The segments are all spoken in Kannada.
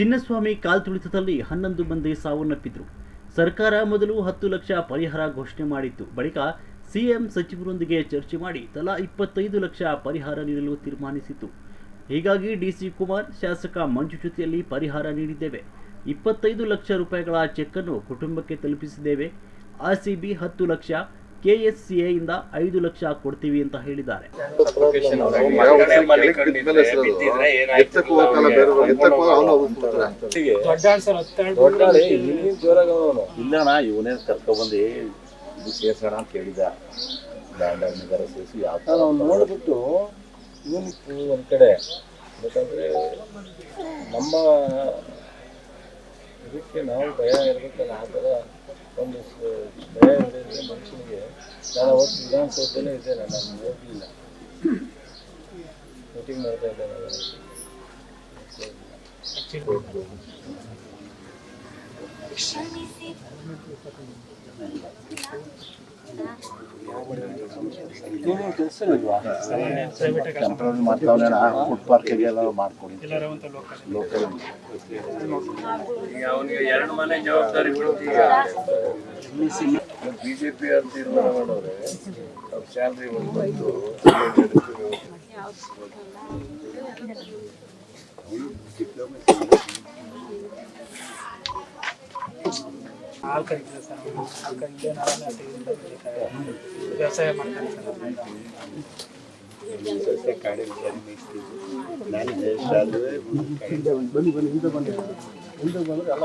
ಚಿನ್ನಸ್ವಾಮಿ ಕಾಲ್ತುಳಿತದಲ್ಲಿ ಹನ್ನೊಂದು ಮಂದಿ ಸಾವನ್ನಪ್ಪಿದ್ರು. ಸರ್ಕಾರ ಮೊದಲು ಹತ್ತು ಲಕ್ಷ ಪರಿಹಾರ ಘೋಷಣೆ ಮಾಡಿತ್ತು. ಬಳಿಕ ಸಿಎಂ ಸಚಿವರೊಂದಿಗೆ ಚರ್ಚೆ ಮಾಡಿ ತಲಾ ಇಪ್ಪತ್ತೈದು ಲಕ್ಷ ಪರಿಹಾರ ನೀಡಲು ತೀರ್ಮಾನಿಸಿತು ಹೀಗಾಗಿ ಡಿಸಿ ಕುಮಾರ್, ಶಾಸಕ ಮಂಜು ಜೊತೆಯಲ್ಲಿ ಪರಿಹಾರ ನೀಡಿದ್ದೇವೆ. ಇಪ್ಪತ್ತೈದು ಲಕ್ಷ ರೂಪಾಯಿಗಳ ಚೆಕ್ ಅನ್ನು ಕುಟುಂಬಕ್ಕೆ ತಲುಪಿಸಿದ್ದೇವೆ. ಆರ್ಸಿಬಿ ಹತ್ತು ಲಕ್ಷ ಕೆಎಸ್ಸಿಎಯಿಂದ ಐದು ಲಕ್ಷ ಕೊಡ್ತೀವಿ ಅಂತ ಹೇಳಿದ್ದಾರೆ. ಇಲ್ಲಣ್ಣ ಇವನೇ ಕರ್ಕೊಬಂದು ಇದು ಸೇರ್ಸೋಣ ಅಂತ ಹೇಳಿದ ನಗರ ಸೇರಿಸಿ ಯಾವ ನೋಡ್ಬಿಟ್ಟು ಇವನಿತ್ತು ಒಂದ್ ಕಡೆ. ಯಾಕಂದರೆ ನಮ್ಮ ಇದಕ್ಕೆ ನಾವು ಭಯ ಇರ್ಬೇಕಲ್ಲ ಆ ಥರ ಒಂದು ಭಯ ಇರೋದ್ರೆ ಮನುಷ್ಯನಿಗೆ ನಾನು ಅವತ್ತು ವಿಧಾನಸೌಧದಲ್ಲೇ ಇದ್ದೆ ನಾನು ಹೋಗಲಿಲ್ಲ ಮೀಟಿಂಗ್ ಮಾಡ್ತಾ ಇದ್ದೆ ನಾನು ಟೆಂಪ್ರರಿ ಮಾಡ್ತಾವಣ್ಣ ಫುಡ್ ಪಾರ್ಕಿಗೆ ಎಲ್ಲ ಮಾಡ್ಕೊಡಿ ಲೋಕಲ್ ಅವನಿಗೆ ಎರಡು ಮನೆ ಜವಾಬ್ದಾರಿ ಬಿಜೆಪಿ ಅಂತ ತೀರ್ಮಾನ ಮಾಡೋರೆ, ಅವ್ರ ಸ್ಯಾಲ್ರಿ ಒಂದು ಬಂದು ವ್ಯವಸಾಯ ಮಾಡ್ತಾರೆ ಸರ್ ಬನ್ನಿ ಬನ್ನಿ ಹಿಂದೆ ಬನ್ನಿ ಹಿಂದೆ ಬಂದ್ರೆ ಎಲ್ಲ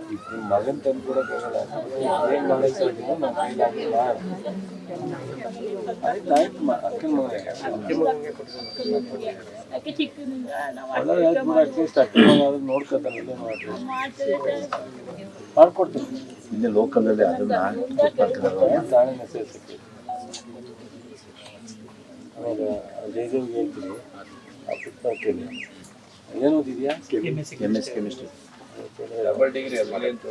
ಇಬ್ರು ಮಗನ್ ತಂದು ಕೊಡೋಕ್ಕಾಗಲ್ಲ ಏನ್ ಮಾಡೋಕ್ಕಾಗಿಲ್ಲ ನಮ್ಮ ಕೈಲಾಗಿಲ್ಲ ಆಯ್ತು ಆಯ್ತು ಮ- ಅಕ್ಕನ ಮಗನಿಗೆ ನಾವು ಅಲ್ಲ ಯಾಕೆ ಬಿಡು ಅಟ್ಲೀಸ್ಟ್ ಅಕ್ಕನ ಮಗ ಆದ್ರೂ ನೋಡ್ಕೊತಾನೆ ಇಲ್ಲೇ ಮಾಡ್ಕೊಡ್ತೀನಿ. ಇಲ್ಲೇ ಲೋಕಲಲ್ಲಿ ಅದನ್ನ ಪಾರ್ಕ್ ತಾನೇ ಆಮೇಲೆ ಜಯದೇವ್ಗೆ ಹೇಳ್ತೀನಿ. ಆ ಏನು ಓದಿದ್ಯಾ? M S chemistry double degree ಅಲ್ಲಿ ಅಂತ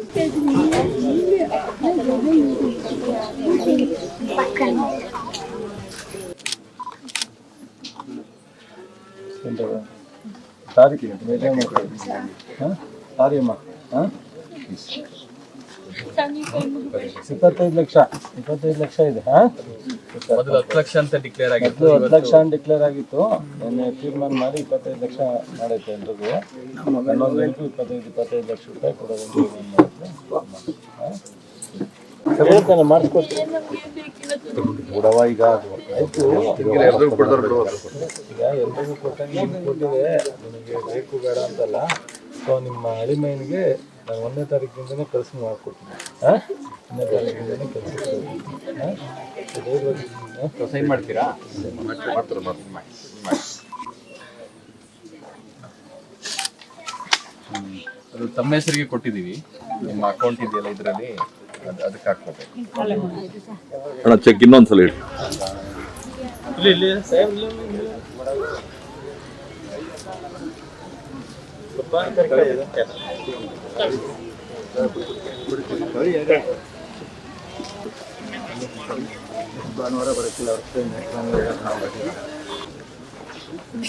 ತಾರೀಖು ಹಾಂ ಸಾರಿ ಅಮ್ಮ ಹಾಂ ಇಪ್ಪತ್ತೈದು ಲಕ್ಷ ಇಪ್ಪತ್ತೈದು ಲಕ್ಷ ಇದೆ ಹಾಂ? ಮೊದಲು ಹತ್ತು ಲಕ್ಷ ಅಂತ ಡಿಕ್ಲೇರ್ ಆಗಿತ್ತು ಹತ್ತು ಲಕ್ಷ ಅಂತ ಡಿಕ್ಲೇರ್ ಆಗಿತ್ತು. ನಿನ್ನೆ ತೀರ್ಮಾನ ಮಾಡಿ ಇಪ್ಪತ್ತೈದು ಲಕ್ಷ ಮಾಡೈತೆ ಎಲ್ರಿಗೂ. ಹನ್ನೊಂದು ಎಂಟು ಇಪ್ಪತ್ತೈದು ಇಪ್ಪತ್ತೈದು ಲಕ್ಷ ರೂಪಾಯಿ ಕೊಡೋದು? ಹೇಳ್ತಾನೆ ಮಾಡಿಸ್ಕೊಡ್ತೀನಿ. ನಮ್ಗೆ ಬಿಡವ ಈಗ ಅದು. ಆಯ್ತು. ಎಲ್ರಿಗೂ. ಈಗ ಕೊಟ್ಟಂಗೆ ಕೊಟ್ಟಿದೆ ನಿನಗೆ ಬೇಕು ಬೇಡ ಅಂತಲ್ಲ. ಸೊ ನಿಮ್ಮ ಅಳಿಮೈನಿಗೆ ನಾನು ಒಂದನೇ ತಾರೀಕಿಂದನೇ ಕೆಲಸ ಮಾಡ್ಕೊಡ್ತೀನಿ. ಹಾಂ? ಒಂದನೇ ತಾರೀಕಿಂದನೇ ಕೆಲಸ ಹಾಂ ಸೈನ್ ಮಾಡ್ತೀರಾ? ಅದು ತಮ್ಮ ಹೆಸರಿಗೆ ಕೊಟ್ಟಿದ್ದೀವಿ. ನಿಮ್ಮ ಅಕೌಂಟ್ ಇದೆಯಲ್ಲ ಇದರಲ್ಲಿ ಅದು ಅದಕ್ಕೆ ಹಾಕ್ಬೇಕು ಅಣ್ಣ ಚೆಕ್ ಇನ್ನೊಂದ್ಸಲ ಇಡಿ ಇಲ್ಲಿ ಇಲ್ಲಿ ಸೇಮ್ ಇಲ್ಲಿ ಭಾನುವಾರ ಬರೋಕ್ಕಿಲ್ಲ ಅವ್ರ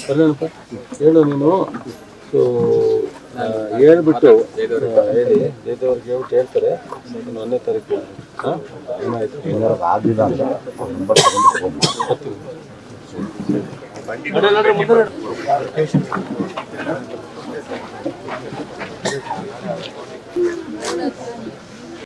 ಬರ್ಲೇನಪ್ಪ ಹೇಳು ನೀನು. ಸೊ ಹೇಳ್ಬಿಟ್ಟು ಹೇಳಿ. ಜಯದೇವ್ರಿಗೆ ಹೇಳ್ಬಿಟ್ಟು ಹೇಳ್ತಾರೆ. ಒಂದನೇ ತಾರೀಕು. ಹಾಂ? ಏನಾಯ್ತು ಏನಾರು ಆಗಿಲ್ಲ ಅಂತ ಅವ್ರ ನಂಬರ್ ತಗೊಂಡು Thank you.